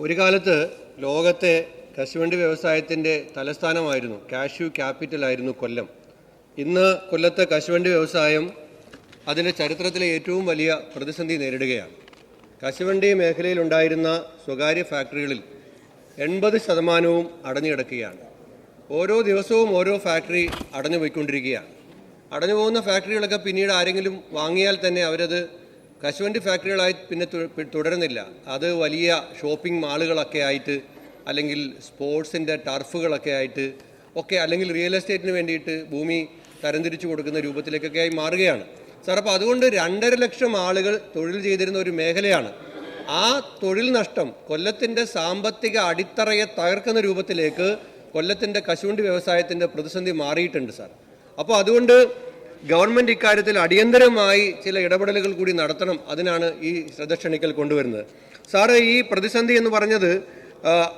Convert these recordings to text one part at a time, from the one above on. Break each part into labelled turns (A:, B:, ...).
A: ഒരു കാലത്ത് ലോകത്തെ കശുവണ്ടി വ്യവസായത്തിന്റെ തലസ്ഥാനമായിരുന്നു. കാഷ്യൂ ക്യാപിറ്റലായിരുന്നു കൊല്ലം. ഇന്ന് കൊല്ലത്തെ കശുവണ്ടി വ്യവസായം അതിന്റെ ചരിത്രത്തിലെ ഏറ്റവും വലിയ പ്രതിസന്ധി നേരിടുകയാണ്. കശുവണ്ടി മേഖലയിലുണ്ടായിരുന്ന സ്വകാര്യ ഫാക്ടറികളിൽ എൺപത് ശതമാനവും അടഞ്ഞു കിടക്കുകയാണ്. ഓരോ ദിവസവും ഓരോ ഫാക്ടറി അടഞ്ഞു പോയിക്കൊണ്ടിരിക്കുകയാണ്. അടഞ്ഞു പോകുന്ന ഫാക്ടറികളൊക്കെ പിന്നീട് ആരെങ്കിലും വാങ്ങിയാൽ തന്നെ അവരത് കശുവണ്ടി ഫാക്ടറികളായി പിന്നെ തുടരുന്നില്ല. അത് വലിയ ഷോപ്പിംഗ് മാളുകളൊക്കെ ആയിട്ട് അല്ലെങ്കിൽ സ്പോർട്സിന്റെ ടർഫുകളൊക്കെ ആയിട്ട് ഒക്കെ അല്ലെങ്കിൽ റിയൽ എസ്റ്റേറ്റിന് വേണ്ടിയിട്ട് ഭൂമി തരംതിരിച്ചു കൊടുക്കുന്ന രൂപത്തിലേക്കൊക്കെ ആയി മാറുകയാണ്. സാർ അപ്പോൾ അതുകൊണ്ട് രണ്ടര ലക്ഷം ആളുകൾ തൊഴിൽ ചെയ്തിരുന്ന ഒരു മേഖലയാണ്. ആ തൊഴിൽ നഷ്ടം കൊല്ലത്തിന്റെ സാമ്പത്തിക അടിത്തറയെ തകർക്കുന്ന രൂപത്തിലേക്ക് കൊല്ലത്തിന്റെ കശുവണ്ടി വ്യവസായത്തിന്റെ പ്രതിസന്ധി മാറിയിട്ടുണ്ട് സാർ. അപ്പോൾ അതുകൊണ്ട് ഗവൺമെന്റ് ഇക്കാര്യത്തിൽ അടിയന്തരമായി ചില ഇടപെടലുകൾ കൂടി നടത്തണം. അതിനാണ് ഈ ശ്രദ്ധ ക്ഷണിക്കൽ കൊണ്ടുവരുന്നത്. സാറ് ഈ പ്രതിസന്ധി എന്ന് പറഞ്ഞത്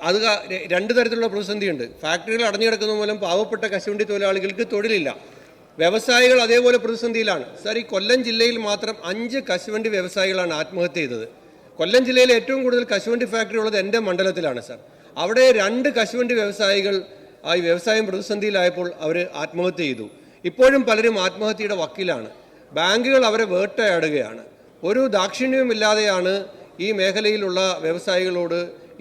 A: അത് രണ്ട് തരത്തിലുള്ള പ്രതിസന്ധിയുണ്ട്. ഫാക്ടറികൾ അടഞ്ഞു കിടക്കുന്ന മൂലം പാവപ്പെട്ട കശുവണ്ടി തൊഴിലാളികൾക്ക് തൊഴിലില്ല. വ്യവസായികൾ അതേപോലെ പ്രതിസന്ധിയിലാണ്. സാർ ഈ കൊല്ലം ജില്ലയിൽ മാത്രം അഞ്ച് കശുവണ്ടി വ്യവസായികളാണ് ആത്മഹത്യ ചെയ്തത്. കൊല്ലം ജില്ലയിൽ ഏറ്റവും കൂടുതൽ കശുവണ്ടി ഫാക്ടറി ഉള്ളത് എന്റെ മണ്ഡലത്തിലാണ് സാർ. അവിടെ രണ്ട് കശുവണ്ടി വ്യവസായികൾ ആ വ്യവസായം പ്രതിസന്ധിയിലായപ്പോൾ അവർ ആത്മഹത്യ ചെയ്തു. ഇപ്പോഴും പലരും ആത്മഹത്യയുടെ വക്കിലാണ്. ബാങ്കുകൾ അവരെ വേട്ടയാടുകയാണ്. ഒരു ദാക്ഷിണ്യവുമില്ലാതെയാണ് ഈ മേഖലയിലുള്ള വ്യവസായികളോട്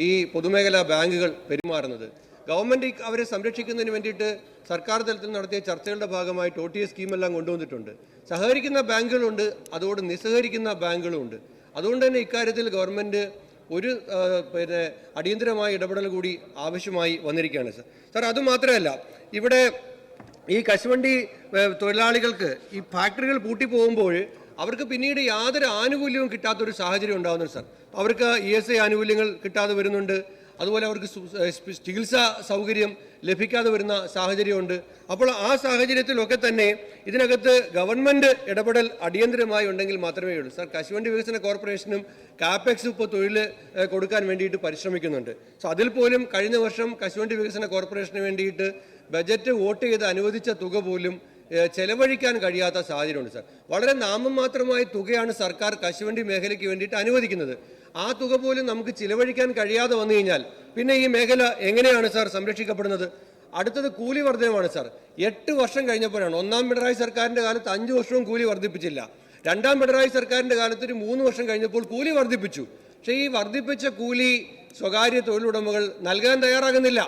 A: ഈ പൊതുമേഖലാ ബാങ്കുകൾ പെരുമാറുന്നത്. ഗവൺമെന്റ് അവരെ സംരക്ഷിക്കുന്നതിന് വേണ്ടിയിട്ട് സർക്കാർ തലത്തിൽ നടത്തിയ ചർച്ചകളുടെ ഭാഗമായി ഒ ടി എസ് സ്കീമെല്ലാം കൊണ്ടുവന്നിട്ടുണ്ട്. സഹകരിക്കുന്ന ബാങ്കുകളുണ്ട് അതോട് നിസ്സഹകരിക്കുന്ന ബാങ്കുകളുമുണ്ട് അതുകൊണ്ട് തന്നെ ഇക്കാര്യത്തിൽ ഗവൺമെന്റ് ഒരു പിന്നെ അടിയന്തരമായ ഇടപെടൽ കൂടി ആവശ്യമായി വന്നിരിക്കുകയാണ്. സാർ സാർ അതുമാത്രമല്ല ഇവിടെ ഈ കശുവണ്ടി തൊഴിലാളികൾക്ക് ഈ ഫാക്ടറികൾ പൂട്ടി പോകുമ്പോൾ അവർക്ക് പിന്നീട് യാതൊരു ആനുകൂല്യവും കിട്ടാത്തൊരു സാഹചര്യം ഉണ്ടാകുന്നുണ്ട് സാർ. അവർക്ക് ഇ എസ് ഐ ആനുകൂല്യങ്ങൾ കിട്ടാതെ വരുന്നുണ്ട്. അതുപോലെ അവർക്ക് ചികിത്സാ സൗകര്യം ലഭിക്കാതെ വരുന്ന സാഹചര്യമുണ്ട്. അപ്പോൾ ആ സാഹചര്യത്തിലൊക്കെ തന്നെ ഇതിനകത്ത് ഗവൺമെന്റ് ഇടപെടൽ അടിയന്തരമായി ഉണ്ടെങ്കിൽ മാത്രമേ ഉള്ളൂ. സാർ കശുവണ്ടി വികസന കോർപ്പറേഷനും കാപ്പെക്സ് ഇപ്പോൾ തൊഴിൽ കൊടുക്കാൻ വേണ്ടിയിട്ട് പരിശ്രമിക്കുന്നുണ്ട്. സോ അതിൽ പോലും കഴിഞ്ഞ വർഷം കശുവണ്ടി വികസന കോർപ്പറേഷന് വേണ്ടിയിട്ട് ബജറ്റ് വോട്ട് ചെയ്ത് അനുവദിച്ച തുക പോലും ചെലവഴിക്കാൻ കഴിയാത്ത സാഹചര്യമുണ്ട് സാർ. വളരെ നാമമാത്രമായ തുകയാണ് സർക്കാർ കശുവണ്ടി മേഖലയ്ക്ക് വേണ്ടിയിട്ട് അനുവദിക്കുന്നത്. ആ തുക പോലും നമുക്ക് ചിലവഴിക്കാൻ കഴിയാതെ വന്നു കഴിഞ്ഞാൽ പിന്നെ ഈ മേഖല എങ്ങനെയാണ് സാർ സംരക്ഷിക്കപ്പെടുന്നത്? അടുത്തത് കൂലി വർധനമാണ് സാർ. എട്ട് വർഷം കഴിഞ്ഞപ്പോഴാണ് ഒന്നാം പിണറായി സർക്കാരിന്റെ കാലത്ത് അഞ്ച് വർഷവും കൂലി വർദ്ധിപ്പിച്ചില്ല രണ്ടാം പിണറായി സർക്കാരിന്റെ കാലത്ത് ഒരു മൂന്ന് വർഷം കഴിഞ്ഞപ്പോൾ കൂലി വർദ്ധിപ്പിച്ചു പക്ഷേ ഈ വർദ്ധിപ്പിച്ച കൂലി സ്വകാര്യ തൊഴിലുടമകൾ നൽകാൻ തയ്യാറാകുന്നില്ല.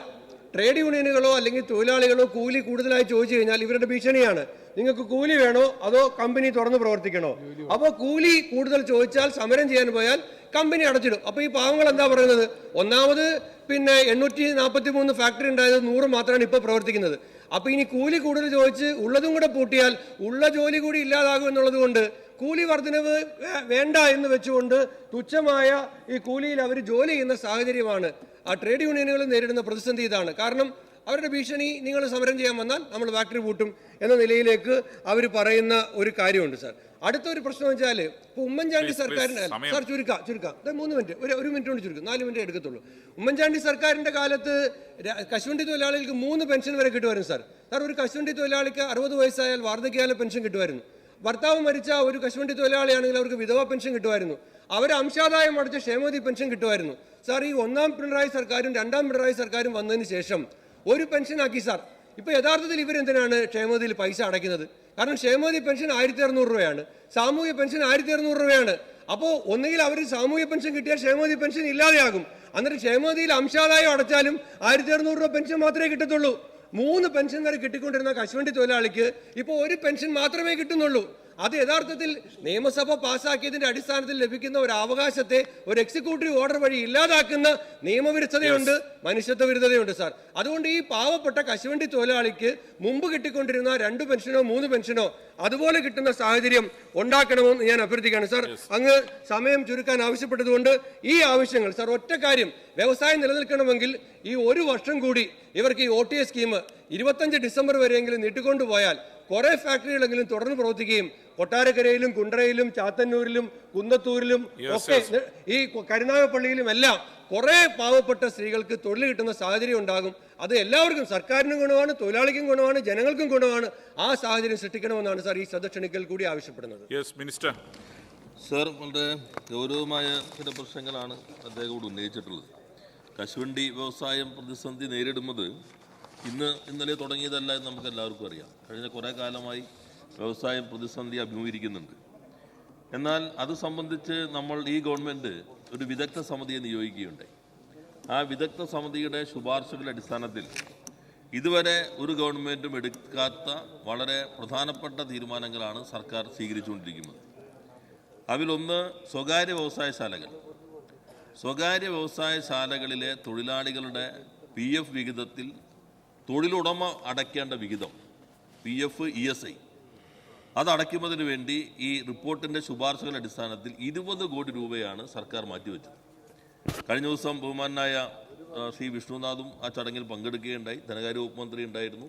A: ട്രേഡ് യൂണിയനുകളോ അല്ലെങ്കിൽ തൊഴിലാളികളോ കൂലി കൂടുതലായി ചോദിച്ചു കഴിഞ്ഞാൽ ഇവരുടെ ഭീഷണിയാണ്. നിങ്ങൾക്ക് കൂലി വേണോ? അതോ കമ്പനി തുറന്ന് പ്രവർത്തിക്കണോ? അപ്പോൾ കൂലി കൂടുതൽ ചോദിച്ചാൽ സമരം ചെയ്യാൻ പോയാൽ കമ്പനി അടച്ചിടും. അപ്പോൾ ഈ പാവങ്ങൾ എന്താ പറയുന്നത്? ഒന്നാമത് പിന്നെ എണ്ണൂറ്റി നാൽപ്പത്തി മൂന്ന് ഫാക്ടറി ഉണ്ടായത് നൂറ് മാത്രമാണ് ഇപ്പോൾ പ്രവർത്തിക്കുന്നത്. അപ്പോൾ ഇനി കൂലി കൂടുതൽ ചോദിച്ച് ഉള്ളതും കൂടെ പൂട്ടിയാൽ ഉള്ള ജോലി കൂടി ഇല്ലാതാകും എന്നുള്ളത് കൊണ്ട് കൂലി വർധനവ് വേണ്ട എന്ന് വെച്ചുകൊണ്ട് തുച്ഛമായ ഈ കൂലിയിൽ അവർ ജോലി ചെയ്യുന്ന സാഹചര്യമാണ്. ആ ട്രേഡ് യൂണിയനുകൾ നേരിടുന്ന പ്രതിസന്ധി ഇതാണ്. കാരണം അവരുടെ ഭീഷണി നിങ്ങൾ സമരം ചെയ്യാൻ വന്നാൽ നമ്മൾ ഫാക്ടറി പൂട്ടും എന്ന നിലയിലേക്ക് അവർ പറയുന്ന ഒരു കാര്യമുണ്ട് സാർ. അടുത്ത ഒരു പ്രശ്നം വെച്ചാൽ ഇപ്പോൾ ഉമ്മൻചാണ്ടി
B: സർക്കാരിന്റെ.
A: സാർ ചുരുക്കാം ചുരുക്കാം. മൂന്ന് മിനിറ്റ് ഒരു ഒരു മിനിറ്റ് കൊണ്ട് ചുരുക്കും നാല് മിനിറ്റ് എടുക്കത്തുള്ളൂ. ഉമ്മൻചാണ്ടി സർക്കാരിന്റെ കാലത്ത് കശുവണ്ടി തൊഴിലാളികൾക്ക് മൂന്ന് പെൻഷൻ വരെ കിട്ടുമായിരുന്നു സാർ. സാർ ഒരു കശുവണ്ടി തൊഴിലാളിക്ക് അറുപത് വയസ്സായാൽ വാർദ്ധക്യകാല പെൻഷൻ കിട്ടുമായിരുന്നു. ഭർത്താവ് മരിച്ച ഒരു കശുവണ്ടി തൊഴിലാളിയാണെങ്കിൽ അവർക്ക് വിധവ പെൻഷൻ കിട്ടുമായിരുന്നു. അവർ അംശാദായം അടച്ച ക്ഷേമതി പെൻഷൻ കിട്ടുമായിരുന്നു. സാർ ഈ ഒന്നാം പിണറായി സർക്കാരും രണ്ടാം പിണറായി സർക്കാരും വന്നതിന് ശേഷം ഒരു പെൻഷനാക്കി സാർ. ഇപ്പൊ യഥാർത്ഥത്തിൽ ഇവരെന്തിനാണ് ക്ഷേമതിയിൽ പൈസ അടയ്ക്കുന്നത്? കാരണം ക്ഷേമതി പെൻഷൻ ആയിരത്തി അറുന്നൂറ് രൂപയാണ്. സാമൂഹ്യ പെൻഷൻ ആയിരത്തി അറുന്നൂറ് രൂപയാണ്. അപ്പോൾ ഒന്നുകിൽ അവർ സാമൂഹ്യ പെൻഷൻ കിട്ടിയാൽ ക്ഷേമതി പെൻഷൻ ഇല്ലാതെയാകും. അന്നേരം ക്ഷേമതിയിൽ അംശാദായം അടച്ചാലും ആയിരത്തി അറുന്നൂറ് രൂപ പെൻഷൻ മാത്രമേ കിട്ടത്തുള്ളൂ. മൂന്ന് പെൻഷൻ വരെ കിട്ടിക്കൊണ്ടിരുന്ന കശുവണ്ടി തൊഴിലാളിക്ക് ഇപ്പോൾ ഒരു പെൻഷൻ മാത്രമേ കിട്ടുന്നുള്ളൂ. അത് യഥാർത്ഥത്തിൽ നിയമസഭ പാസ്സാക്കിയതിന്റെ അടിസ്ഥാനത്തിൽ ലഭിക്കുന്ന ഒരു അവകാശത്തെ ഒരു എക്സിക്യൂട്ടീവ് ഓർഡർ വഴി ഇല്ലാതാക്കുന്ന നിയമവിരുദ്ധതയുണ്ട് മനുഷ്യത്വ വിരുദ്ധതയുണ്ട് സാർ അതുകൊണ്ട് ഈ പാവപ്പെട്ട കശുവണ്ടി തൊഴിലാളിക്ക് മുമ്പ് കിട്ടിക്കൊണ്ടിരുന്ന രണ്ട് പെൻഷനോ മൂന്ന് പെൻഷനോ അതുപോലെ കിട്ടുന്ന സാഹചര്യം ഉണ്ടാക്കണമെന്ന് ഞാൻ അഭ്യർത്ഥിക്കുകയാണ് സാർ അങ്ങ് സമയം ചുരുക്കാൻ ആവശ്യപ്പെട്ടതുകൊണ്ട് ഈ ആവശ്യങ്ങൾ സാർ ഒറ്റ കാര്യം. വ്യവസായം നിലനിൽക്കണമെങ്കിൽ ഈ ഒരു വർഷം കൂടി ഇവർക്ക് ഈ ഒ ടി എസ് സ്കീം ഇരുപത്തഞ്ച് ഡിസംബർ വരെയെങ്കിലും നീട്ടിക്കൊണ്ടുപോയാൽ കുറെ ഫാക്ടറികളെങ്കിലും തുടർന്ന് പ്രവർത്തിക്കുകയും കൊട്ടാരക്കരയിലും കുണ്ടറയിലും ചാത്തന്നൂരിലും കുന്നത്തൂരിലും ഒക്കെ ഈ കരുനാഗപ്പള്ളിയിലും എല്ലാം കുറെ പാവപ്പെട്ട സ്ത്രീകൾക്ക് തൊഴിൽ കിട്ടുന്ന സാഹചര്യം ഉണ്ടാകും. അത് എല്ലാവർക്കും സർക്കാരിനും ഗുണമാണ് തൊഴിലാളിക്കും ഗുണമാണ് ജനങ്ങൾക്കും ഗുണമാണ്. ആ സാഹചര്യം സൃഷ്ടിക്കണമെന്നാണ് സാർ ഈ ശ്രദ്ധ കൂടി ആവശ്യപ്പെടുന്നത്.
B: യെസ് മിനിസ്റ്റർ
C: സർ വളരെ ഗൗരവമായ ചില പ്രശ്നങ്ങളാണ് അദ്ദേഹം ഇവിടെ ഉന്നയിച്ചിട്ടുള്ളത്.
B: കശുവണ്ടി വ്യവസായം പ്രതിസന്ധി നേരിടുന്നത് ഇന്ന് ഇന്നലെ തുടങ്ങിയതല്ല എന്ന് നമുക്ക് എല്ലാവർക്കും അറിയാം. കഴിഞ്ഞ കുറേ കാലമായി വ്യവസായം പ്രതിസന്ധി അഭിമുഖീകരിക്കുന്നുണ്ട്. എന്നാൽ അത് സംബന്ധിച്ച് നമ്മൾ ഈ ഗവൺമെന്റ് ഒരു വിദഗ്ധ സമിതിയെ നിയോഗിക്കുകയുണ്ടായി. ആ വിദഗ്ധ സമിതിയുടെ ശുപാർശകളുടെ അടിസ്ഥാനത്തിൽ ഇതുവരെ ഒരു ഗവൺമെന്റും എടുക്കാത്ത വളരെ പ്രധാനപ്പെട്ട തീരുമാനങ്ങളാണ് സർക്കാർ സ്വീകരിച്ചുകൊണ്ടിരിക്കുന്നത്. അതിലൊന്ന് സ്വകാര്യ വ്യവസായശാലകൾ. സ്വകാര്യ വ്യവസായശാലകളിലെ തൊഴിലാളികളുടെ പി എഫ് വിഹിതത്തിൽ തൊഴിലുടമ അടയ്ക്കേണ്ട വിഹിതം P F E S I അത് അടയ്ക്കുന്നതിന് വേണ്ടി ഈ റിപ്പോർട്ടിന്റെ ശുപാർശകളുടെ അടിസ്ഥാനത്തിൽ ഇരുപത് കോടി രൂപയാണ് സർക്കാർ മാറ്റിവെച്ചത്. കഴിഞ്ഞ ദിവസം ബഹുമാനായ ശ്രീ വിഷ്ണുനാഥും ആ ചടങ്ങിൽ പങ്കെടുക്കുകയുണ്ടായി. ധനകാര്യ വകുപ്പ് മന്ത്രി ഉണ്ടായിരുന്നു.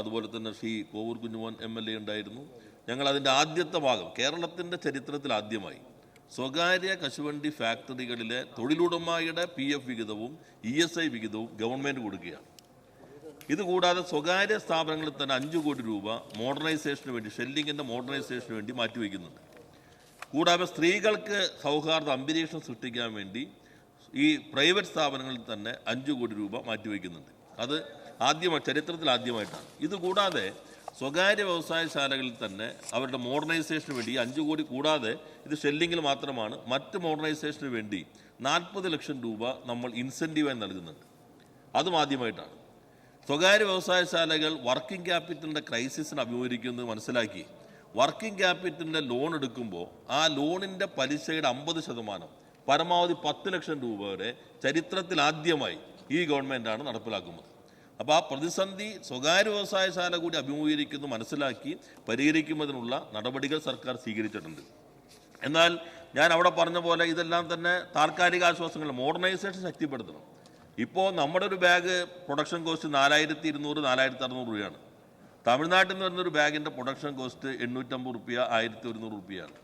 B: അതുപോലെ തന്നെ Shri Kovoor Kunjumon M L A ഉണ്ടായിരുന്നു. ഞങ്ങൾ അതിന്റെ ആദ്യത്തെ ഭാഗം കേരളത്തിന്റെ ചരിത്രത്തിൽ ആദ്യമായി സ്വകാര്യ കശുവണ്ടി ഫാക്ടറികളിലെ തൊഴിലുടമയുടെ പി എഫ് വിഹിതവും ഇ എസ് ഐ വിഹിതവും ഗവൺമെന്റ് കൊടുക്കുകയാണ്. ഇതുകൂടാതെ സ്വകാര്യ സ്ഥാപനങ്ങളിൽ തന്നെ അഞ്ച് കോടി രൂപ മോഡേണൈസേഷന് വേണ്ടി ഷെല്ലിങ്ങിന്റെ മോഡേണൈസേഷന് വേണ്ടി മാറ്റിവെക്കുന്നുണ്ട്. കൂടാതെ സ്ത്രീകൾക്ക് സൗഹാർദ്ദ അന്തരീക്ഷം സൃഷ്ടിക്കാൻ വേണ്ടി ഈ പ്രൈവറ്റ് സ്ഥാപനങ്ങളിൽ തന്നെ അഞ്ച് കോടി രൂപ മാറ്റിവെക്കുന്നുണ്ട്. അത് ആദ്യമായി ചരിത്രത്തിൽ ആദ്യമായിട്ടാണ്. ഇതുകൂടാതെ സ്വകാര്യ വ്യവസായശാലകളിൽ തന്നെ അവരുടെ മോഡേണൈസേഷന് വേണ്ടി അഞ്ച് കോടി കൂടാതെ ഇത് ഷെല്ലിങ്ങിൽ മാത്രമാണ് മറ്റ് മോഡേണൈസേഷന് വേണ്ടി നാൽപ്പത് ലക്ഷം രൂപ നമ്മൾ ഇൻസെന്റീവായി നൽകുന്നുണ്ട്. അതും ആദ്യമായിട്ടാണ്. സ്വകാര്യ വ്യവസായശാലകൾ വർക്കിംഗ് ക്യാപിറ്റലിന്റെ ക്രൈസിസിനെ അഭിമുഖീകരിക്കുന്നത് മനസ്സിലാക്കി. വർക്കിംഗ് ക്യാപിറ്റലിന്റെ ലോൺ എടുക്കുമ്പോൾ ആ ലോണിന്റെ പലിശയുടെ അമ്പത് ശതമാനം പരമാവധി പത്ത് ലക്ഷം രൂപ വരെ ചരിത്രത്തിൽ ആദ്യമായി ഈ ഗവൺമെന്റാണ് നടപ്പിലാക്കുന്നത്. അപ്പോൾ ആ പ്രതിസന്ധി സ്വകാര്യ വ്യവസായശാല കൂടി അഭിമുഖീകരിക്കുന്നു മനസ്സിലാക്കി പരിഹരിക്കുന്നതിനുള്ള നടപടികൾ സർക്കാർ സ്വീകരിച്ചിട്ടുണ്ട്. എന്നാൽ ഞാൻ അവിടെ പറഞ്ഞ പോലെ ഇതെല്ലാം തന്നെ താൽക്കാലിക ആശ്വാസങ്ങൾ മോഡേണൈസേഷൻ ശക്തിപ്പെടുത്തണം. ഇപ്പോൾ നമ്മുടെ ഒരു ബാഗ് പ്രൊഡക്ഷൻ കോസ്റ്റ് നാലായിരത്തി ഇരുന്നൂറ് നാലായിരത്തി അറുന്നൂറ് രൂപയാണ് തമിഴ്നാട്ടിൽ നിന്ന് വരുന്നൊരു ബാഗിന്റെ പ്രൊഡക്ഷൻ കോസ്റ്റ് എണ്ണൂറ്റമ്പത് റുപ്യ ആയിരത്തി ഒരുന്നൂറ് റുപ്യയാണ്.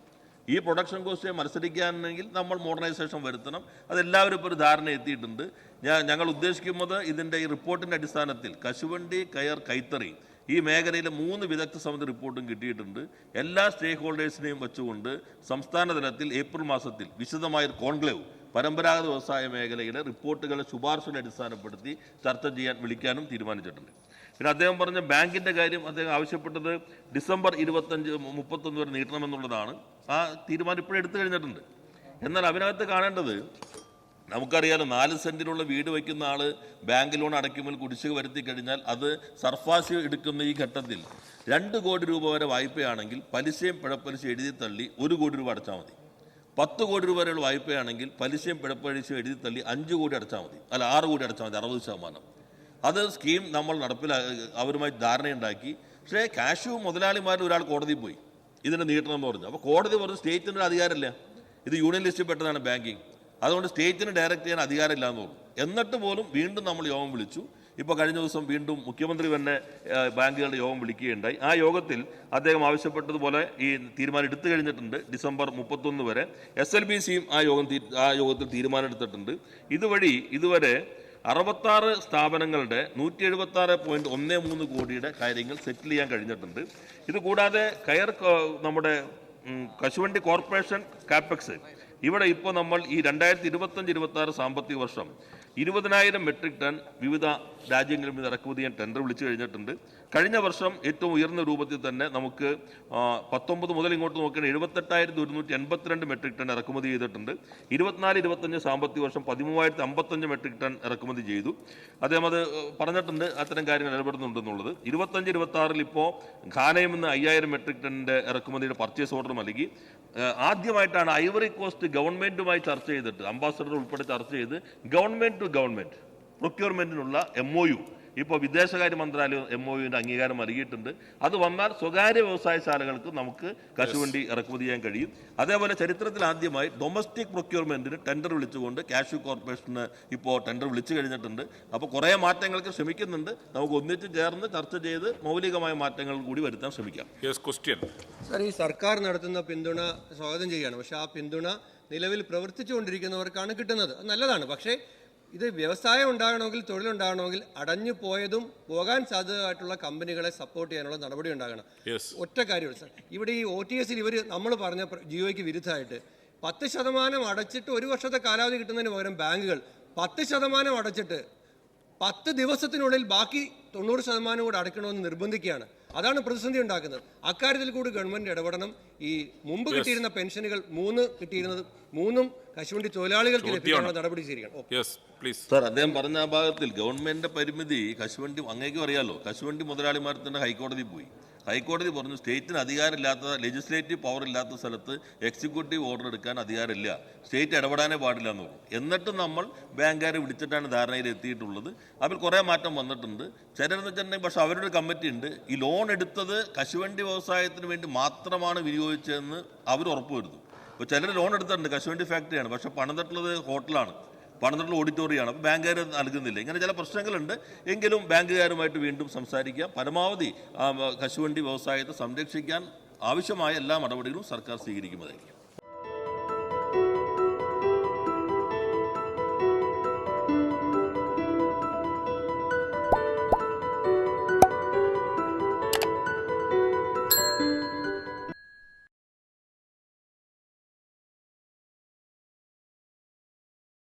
B: ഈ പ്രൊഡക്ഷൻ കോസ്റ്റിനെ മത്സരിക്കാനെങ്കിൽ നമ്മൾ മോഡേണൈസേഷൻ വരുത്തണം. അതെല്ലാവരും ഇപ്പോൾ ഒരു ധാരണ എത്തിയിട്ടുണ്ട്. ഞാൻ ഞങ്ങൾ ഉദ്ദേശിക്കുന്നത് ഇതിന്റെ ഈ റിപ്പോർട്ടിന്റെ അടിസ്ഥാനത്തിൽ കശുവണ്ടി കയർ കൈത്തറി ഈ മേഖലയിലെ മൂന്ന് വിദഗ്ധ സമിതി റിപ്പോർട്ടും കിട്ടിയിട്ടുണ്ട്. എല്ലാ സ്റ്റേക്ക് ഹോൾഡേഴ്സിനെയും വെച്ചുകൊണ്ട് സംസ്ഥാന തലത്തിൽ ഏപ്രിൽ മാസത്തിൽ വിശദമായ ഒരു കോൺക്ലേവ് പരമ്പരാഗത വ്യവസായ മേഖലയുടെ റിപ്പോർട്ടുകളെ ശുപാർശകളെ അടിസ്ഥാനപ്പെടുത്തി ചർച്ച ചെയ്യാൻ വിളിക്കാനും തീരുമാനിച്ചിട്ടുണ്ട്. പിന്നെ അദ്ദേഹം പറഞ്ഞ ബാങ്കിന്റെ കാര്യം അദ്ദേഹം ആവശ്യപ്പെട്ടത് ഡിസംബർ ഇരുപത്തഞ്ച് മുപ്പത്തൊന്ന് വരെ നീട്ടണമെന്നുള്ളതാണ്. ആ തീരുമാനം ഇപ്പോഴും എടുത്തു കഴിഞ്ഞിട്ടുണ്ട്. എന്നാൽ അതിനകത്ത് കാണേണ്ടത് നമുക്കറിയാലോ നാല് സെന്റിലുള്ള വീട് വയ്ക്കുന്ന ആൾ ബാങ്ക് ലോൺ അടയ്ക്കുമ്പോൾ കുടിശ്ശിക വരുത്തി കഴിഞ്ഞാൽ അത് സർഫാസ് എടുക്കുന്ന ഈ ഘട്ടത്തിൽ രണ്ട് കോടി രൂപ വരെ വായ്പയാണെങ്കിൽ പലിശയും പിഴപ്പലിശ എഴുതി തള്ളി ഒരു കോടി രൂപ അടച്ചാൽ മതി. പത്ത് കോടി രൂപ വരെയുള്ള വായ്പയാണെങ്കിൽ പലിശയും പിഴപ്പലിശയും എഴുതി തള്ളി അഞ്ച് കോടി അടച്ചാൽ മതി. അല്ല ആറ് കോടി അടച്ചാൽ മതി അറുപത് ശതമാനം. അത് സ്കീം നമ്മൾ നടപ്പിലാ അവരുമായി ധാരണയുണ്ടാക്കി. പക്ഷേ കാശു മുതലാളിമാരിൽ ഒരാൾ കോടതിയിൽ പോയി. ഇതിനെ നീട്ടണം എന്ന് പറഞ്ഞു. അപ്പോൾ കോടതി പറഞ്ഞു സ്റ്റേറ്റിന്റെ ഒരു അധികാരമില്ല. ഇത് യൂണിയൻ ലിസ്റ്റിൽ പെട്ടതാണ് ബാങ്കിങ്. അതുകൊണ്ട് സ്റ്റേറ്റിന് ഡയറക്റ്റ് ചെയ്യാൻ അധികാരമില്ല എന്ന് തോന്നുന്നു. എന്നിട്ട് പോലും വീണ്ടും നമ്മൾ യോഗം വിളിച്ചു. ഇപ്പോൾ കഴിഞ്ഞ ദിവസം വീണ്ടും മുഖ്യമന്ത്രി തന്നെ ബാങ്കുകളുടെ യോഗം വിളിക്കുകയുണ്ടായി. ആ യോഗത്തിൽ അദ്ദേഹം ആവശ്യപ്പെട്ടതുപോലെ ഈ തീരുമാനം എടുത്തു കഴിഞ്ഞിട്ടുണ്ട് ഡിസംബർ മുപ്പത്തൊന്ന് വരെ. എസ് എൽ ബി സിയും ആ യോഗം ആ യോഗത്തിൽ തീരുമാനം എടുത്തിട്ടുണ്ട്. ഇതുവഴി ഇതുവരെ അറുപത്താറ് സ്ഥാപനങ്ങളുടെ നൂറ്റി എഴുപത്തി ആറ് പോയിന്റ് ഒന്ന് മൂന്ന് കോടിയുടെ കാര്യങ്ങൾ സെറ്റിൽ ചെയ്യാൻ കഴിഞ്ഞിട്ടുണ്ട്. ഇത് കൂടാതെ കയർ നമ്മുടെ കശുവണ്ടി കോർപ്പറേഷൻ കാപ്പക്സ് ഇവിടെ ഇപ്പോൾ നമ്മൾ ഈ രണ്ടായിരത്തി ഇരുപത്തഞ്ച് ഇരുപത്തി ആറ് സാമ്പത്തിക വർഷം ഇരുപതിനായിരം മെട്രിക് ടൺ വിവിധ രാജ്യങ്ങളിൽ നിന്ന് ഇറക്കുമതി ചെയ്യാൻ ടെൻഡർ വിളിച്ചു കഴിഞ്ഞിട്ടുണ്ട്. കഴിഞ്ഞ വർഷം ഏറ്റവും ഉയർന്ന രൂപത്തിൽ തന്നെ നമുക്ക് പത്തൊമ്പത് മുതൽ ഇങ്ങോട്ട് നോക്കിയാൽ എഴുപത്തെട്ടായിരത്തി ഒരുന്നൂറ്റി എൺപത്തിരണ്ട് മെട്രിക് ടൺ ഇറക്കുമതി ചെയ്തിട്ടുണ്ട്. ഇരുപത്തിനാല് ഇരുപത്തഞ്ച് സാമ്പത്തിക വർഷം പതിമൂവായിരത്തി അമ്പത്തഞ്ച് മെട്രിക് ടൺ ഇറക്കുമതി ചെയ്തു. അദ്ദേഹം അത് പറഞ്ഞിട്ടുണ്ട് അത്തരം കാര്യങ്ങൾ ഇടപെടുന്നുണ്ടെന്നുള്ളത്. ഇരുപത്തഞ്ച് ഇരുപത്തി ആറിൽ ഇപ്പോൾ ഖാനയിൽ നിന്ന് അയ്യായിരം മെട്രിക് ടണ്ണിന്റെ ഇറക്കുമതിയുടെ പർച്ചേസ് ഓർഡർ നൽകി. ആദ്യമായിട്ടാണ് ഐവറി കോസ്റ്റ് ഗവൺമെന്റുമായി ചർച്ച ചെയ്തിട്ട് അംബാസഡർ ഉൾപ്പെടെ ചർച്ച ചെയ്ത് ഗവൺമെന്റ് ടു ഗവൺമെന്റ് പ്രൊക്യൂർമെന്റിനുള്ള എം ഒ യു ഇപ്പോൾ വിദേശകാര്യ മന്ത്രാലയം എം ഒ യുവിന്റെ അംഗീകാരം നൽകിയിട്ടുണ്ട്. അത് വന്നാൽ സ്വകാര്യ വ്യവസായശാലകൾക്ക് നമുക്ക് കശുവണ്ടി ഇറക്കുമതി ചെയ്യാൻ കഴിയും. അതേപോലെ ചരിത്രത്തിൽ ആദ്യമായി ഡൊമസ്റ്റിക് പ്രൊക്യൂർമെന്റിന് ടെൻഡർ വിളിച്ചുകൊണ്ട് കാഷ്യൂ കോർപ്പറേഷന് ഇപ്പോൾ ടെൻഡർ വിളിച്ചു കഴിഞ്ഞിട്ടുണ്ട്. അപ്പോൾ കുറേ മാറ്റങ്ങൾക്ക് ശ്രമിക്കുന്നുണ്ട്. നമുക്ക് ഒന്നിച്ച് ചേർന്ന് ചർച്ച ചെയ്ത് മൗലികമായ മാറ്റങ്ങൾ കൂടി വരുത്താൻ ശ്രമിക്കാം.
C: യെസ് ക്വസ്റ്റ്യൻ
A: സർ ഈ സർക്കാർ നടത്തുന്ന പിന്തുണ സ്വാഗതം ചെയ്യുകയാണ്. പക്ഷേ ആ പിന്തുണ നിലവിൽ പ്രവർത്തിച്ചുകൊണ്ടിരിക്കുന്നവർക്കാണ് കിട്ടുന്നത്. അത് നല്ലതാണ്. പക്ഷേ ഇത് വ്യവസായം ഉണ്ടാകണമെങ്കിൽ തൊഴിലുണ്ടാകണമെങ്കിൽ അടഞ്ഞു പോയതും പോകാൻ സാധ്യതയായിട്ടുള്ള കമ്പനികളെ സപ്പോർട്ട് ചെയ്യാനുള്ള നടപടി ഉണ്ടാകണം. ഒറ്റ കാര്യമുള്ളൂ സാർ ഇവിടെ ഈ ഒ ടി എസിൽ ഇവർ നമ്മൾ പറഞ്ഞ ജിയോയ്ക്ക് വിരുദ്ധമായിട്ട് പത്ത് ശതമാനം അടച്ചിട്ട് ഒരു വർഷത്തെ കാലാവധി കിട്ടുന്നതിന് പകരം ബാങ്കുകൾ പത്ത് ശതമാനം അടച്ചിട്ട് പത്ത് ദിവസത്തിനുള്ളിൽ ബാക്കി തൊണ്ണൂറ് ശതമാനം കൂടെ അടയ്ക്കണമെന്ന് നിർബന്ധിക്കുകയാണ്. അതാണ് പ്രതിസന്ധി ഉണ്ടാക്കുന്നത്. അക്കാര്യത്തിൽ കൂടി ഗവൺമെന്റ് ഇടപെടണം. ഈ മുമ്പ് കിട്ടിയിരുന്ന പെൻഷനുകൾ മൂന്ന് കിട്ടിയിരുന്നത് മൂന്നും കശുവണ്ടി തൊഴിലാളികൾക്ക് ലഭിക്കാനുള്ള നടപടി സ്വീകരിക്കണം. ഓ.
C: യെസ് പ്ലീസ്
B: സാർ അദ്ദേഹം പറഞ്ഞ ആ ഭാഗത്തിൽ ഗവൺമെന്റിന്റെ പരിമിതി കശുവണ്ടി അങ്ങേക്കും അറിയാലോ. കശുവണ്ടി മുതലാളിമാർ തന്നെ ഹൈക്കോടതി പോയി. ഹൈക്കോടതി പറഞ്ഞു സ്റ്റേറ്റിന് അധികാരമില്ലാത്ത ലെജിസ്ലേറ്റീവ് പവർ ഇല്ലാത്ത സ്ഥലത്ത് എക്സിക്യൂട്ടീവ് ഓർഡർ എടുക്കാൻ അധികാരമില്ല. സ്റ്റേറ്റ് ഇടപെടാനേ പാടില്ല എന്ന് പറഞ്ഞു. എന്നിട്ടും നമ്മൾ ബാങ്കുകാരെ വിളിച്ചിട്ടാണ് ധാരണയിൽ എത്തിയിട്ടുള്ളത്. അതിൽ കുറേ മാറ്റം വന്നിട്ടുണ്ട്. ചിലരെന്ന് വെച്ചിട്ടുണ്ടെങ്കിൽ പക്ഷേ അവരുടെ കമ്മിറ്റി ഉണ്ട്. ഈ ലോൺ എടുത്തത് കശുവണ്ടി വ്യവസായത്തിന് വേണ്ടി മാത്രമാണ് വിനിയോഗിച്ചതെന്ന് അവർ ഉറപ്പുവരുത്തും. ഇപ്പോൾ ചിലർ ലോൺ എടുത്തിട്ടുണ്ട് കശുവണ്ടി ഫാക്ടറിയാണ് പക്ഷേ പണിതിട്ടുള്ളത് ഹോട്ടലാണ് പണിതിട്ടുള്ള ഓഡിറ്റോറിയമാണ്. അപ്പോൾ ബാങ്കുകാർ നൽകുന്നില്ല. ഇങ്ങനെ ചില പ്രശ്നങ്ങളുണ്ട്. എങ്കിലും ബാങ്കുകാരുമായിട്ട് വീണ്ടും സംസാരിക്കാം. പരമാവധി കശുവണ്ടി വ്യവസായത്തെ സംരക്ഷിക്കാൻ ആവശ്യമായ എല്ലാ നടപടികളും സർക്കാർ സ്വീകരിക്കുന്നതായിരിക്കും.